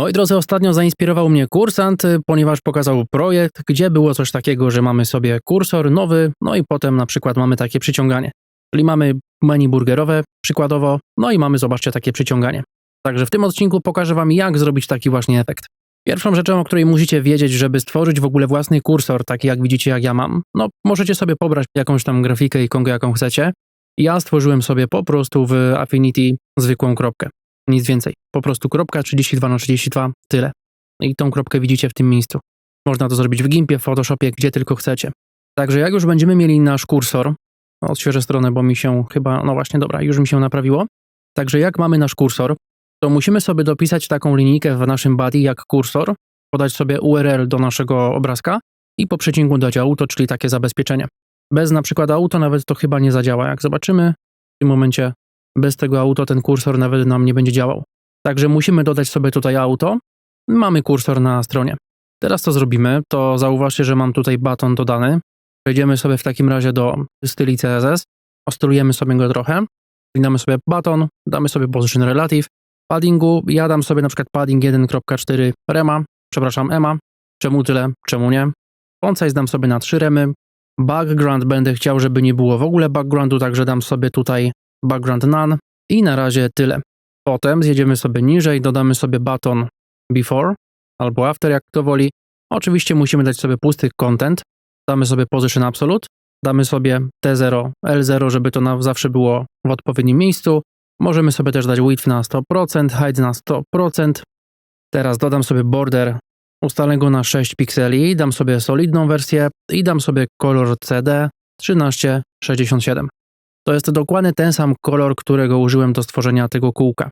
Moi drodzy, ostatnio zainspirował mnie kursant, y, ponieważ pokazał projekt, gdzie było coś takiego, że mamy sobie kursor nowy, no i potem na przykład mamy takie przyciąganie. Czyli mamy menu burgerowe przykładowo, no i mamy, zobaczcie, takie przyciąganie. Także w tym odcinku pokażę Wam, jak zrobić taki właśnie efekt. Pierwszą rzeczą, o której musicie wiedzieć, żeby stworzyć w ogóle własny kursor, taki jak widzicie, jak ja mam, no możecie sobie pobrać jakąś tam grafikę, ikonkę, jaką chcecie. Ja stworzyłem sobie po prostu w Affinity zwykłą kropkę. Nic więcej. Po prostu kropka 32 na 32 tyle. I tą kropkę widzicie w tym miejscu. Można to zrobić w Gimpie, w Photoshopie, gdzie tylko chcecie. Także jak już będziemy mieli nasz kursor, odświeżę stronę, bo mi się chyba, no właśnie, dobra, już mi się naprawiło. Także jak mamy nasz kursor, to musimy sobie dopisać taką linijkę w naszym body jak kursor, podać sobie URL do naszego obrazka i po przecinku dać auto, czyli takie zabezpieczenie. Bez na przykład auto nawet to chyba nie zadziała. Jak zobaczymy, w tym momencie bez tego auto ten kursor nawet nam nie będzie działał. Także musimy dodać sobie tutaj auto. Mamy kursor na stronie. Teraz co zrobimy, to zauważcie, że mam tutaj baton dodany. Przejdziemy sobie w takim razie do styli CSS, ostrujemy sobie go trochę, damy sobie baton, damy sobie position relative, paddingu, ja dam sobie na przykład padding 1.4 rema, przepraszam ema, czemu tyle, czemu nie. Font size dam sobie na 3 remy, background będę chciał, żeby nie było w ogóle backgroundu, także dam sobie tutaj background none i na razie tyle. Potem zjedziemy sobie niżej, dodamy sobie baton before albo after, jak kto woli. Oczywiście musimy dać sobie pusty content, damy sobie position absolute, damy sobie T0, L0, żeby to na zawsze było w odpowiednim miejscu. Możemy sobie też dać width na 100%, height na 100%. Teraz dodam sobie border, ustalę go na 6 pikseli, dam sobie solidną wersję i dam sobie kolor CD 1367. To jest dokładnie ten sam kolor, którego użyłem do stworzenia tego kółka.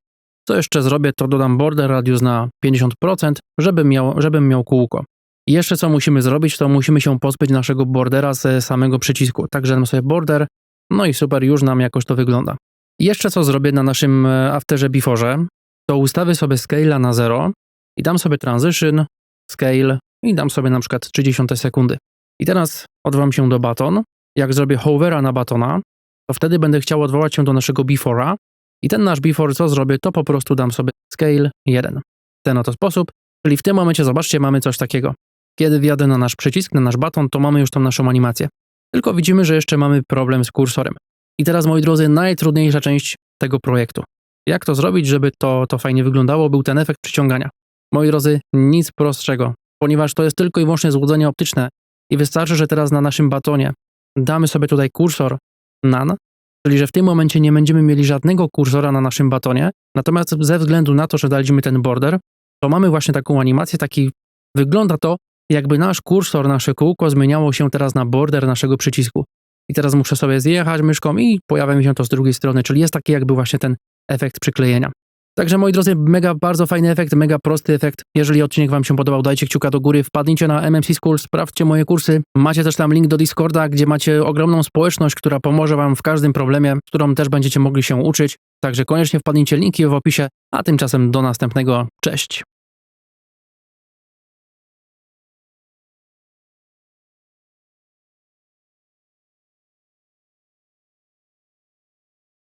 Co jeszcze zrobię, to dodam border radius na 50%, żeby miał, żebym miał kółko. I jeszcze co musimy zrobić, to musimy się pozbyć naszego bordera ze samego przycisku. Także dam sobie border, no i super, już nam jakoś to wygląda. I jeszcze co zrobię na naszym e, Afterze Before'ze, to ustawię sobie scale'a na 0 i dam sobie transition, scale i dam sobie na przykład 30 sekundy. I teraz odwołam się do baton. Jak zrobię hovera na batona, to wtedy będę chciał odwołać się do naszego before'a i ten nasz before, co zrobię, to po prostu dam sobie scale 1. W ten oto sposób, czyli w tym momencie, zobaczcie, mamy coś takiego. Kiedy wjadę na nasz przycisk, na nasz baton, to mamy już tą naszą animację. Tylko widzimy, że jeszcze mamy problem z kursorem. I teraz, moi drodzy, najtrudniejsza część tego projektu. Jak to zrobić, żeby to, to fajnie wyglądało, był ten efekt przyciągania. Moi drodzy, nic prostszego, ponieważ to jest tylko i wyłącznie złudzenie optyczne i wystarczy, że teraz na naszym batonie damy sobie tutaj kursor none, czyli że w tym momencie nie będziemy mieli żadnego kursora na naszym batonie, natomiast ze względu na to, że daliśmy ten border, to mamy właśnie taką animację, taki wygląda to, jakby nasz kursor, nasze kółko zmieniało się teraz na border naszego przycisku. I teraz muszę sobie zjechać myszką i pojawia mi się to z drugiej strony, czyli jest taki jakby właśnie ten efekt przyklejenia. Także moi drodzy, mega bardzo fajny efekt, mega prosty efekt. Jeżeli odcinek Wam się podobał, dajcie kciuka do góry, wpadnijcie na MMC School, sprawdźcie moje kursy. Macie też tam link do Discorda, gdzie macie ogromną społeczność, która pomoże Wam w każdym problemie, z którą też będziecie mogli się uczyć. Także koniecznie wpadnijcie, linki w opisie, a tymczasem do następnego. Cześć!